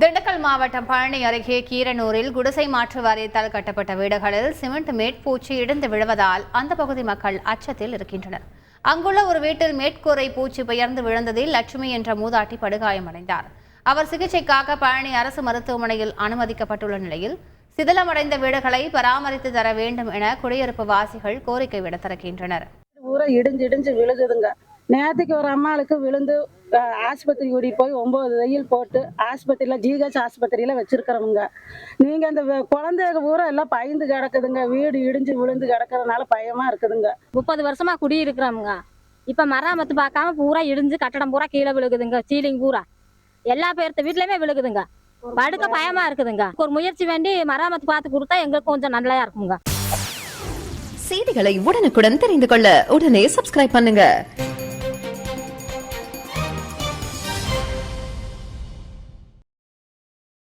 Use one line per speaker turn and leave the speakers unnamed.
திண்டுக்கல் மாவட்டம் பழனி அருகே கீரனூரில் குடிசை மாற்று வாரியத்தால் கட்டப்பட்ட வீடுகளில் சிமெண்ட் மேற்பூச்சி இடிந்து விழுவதால் அந்த பகுதி மக்கள் அச்சத்தில் இருக்கின்றனர். அங்குள்ள ஒரு வீட்டில் மேற்கூரை பூச்சி பெயர்ந்து விழுந்ததில் லட்சுமி என்ற மூதாட்டி படுகாயமடைந்தார். அவர் சிகிச்சைக்காக பழனி அரசு மருத்துவமனையில் அனுமதிக்கப்பட்டுள்ள நிலையில் சிதிலமடைந்த வீடுகளை பராமரித்து தர வேண்டும் என குடியிருப்பு வாசிகள் கோரிக்கை விடுத்திருக்கின்றனர்.
பூரா இடிஞ்சு இடிஞ்சு விழுகுதுங்க. நேற்றுக்கு ஒரு அம்மாளுக்கு விழுந்து ஆஸ்பத்திரி கூடி போய் ஒம்பது வெயில் போட்டு ஆஸ்பத்திரியில் ஜிஹெச் ஆஸ்பத்திரியில் வச்சிருக்கிறவங்க. நீங்கள் அந்த குழந்தைங்க பூரா எல்லாம் பயந்து கிடக்குதுங்க. வீடு இடிஞ்சு விழுந்து கிடக்கிறதுனால பயமாக இருக்குதுங்க.
முப்பது வருஷமா குடியிருக்கிறோமுங்க இப்ப மராமத்து பார்க்காம பூரா இடிஞ்சு கட்டடம் பூரா கீழே விழுகுதுங்க சீலிங் பூரா. எல்லா பேர்த்த வீட்லயுமே விழுகுதுங்க. படுக்க பயமா இருக்குதுங்க. ஒரு முயற்சி வேண்டி மராமத்து பார்த்து கொடுத்தா எங்களுக்கு கொஞ்சம் நல்லா இருக்குங்க.
செய்திகளை உடனுக்குடன் தெரிந்து கொள்ள உடனே சப்ஸ்கிரைப் பண்ணுங்க.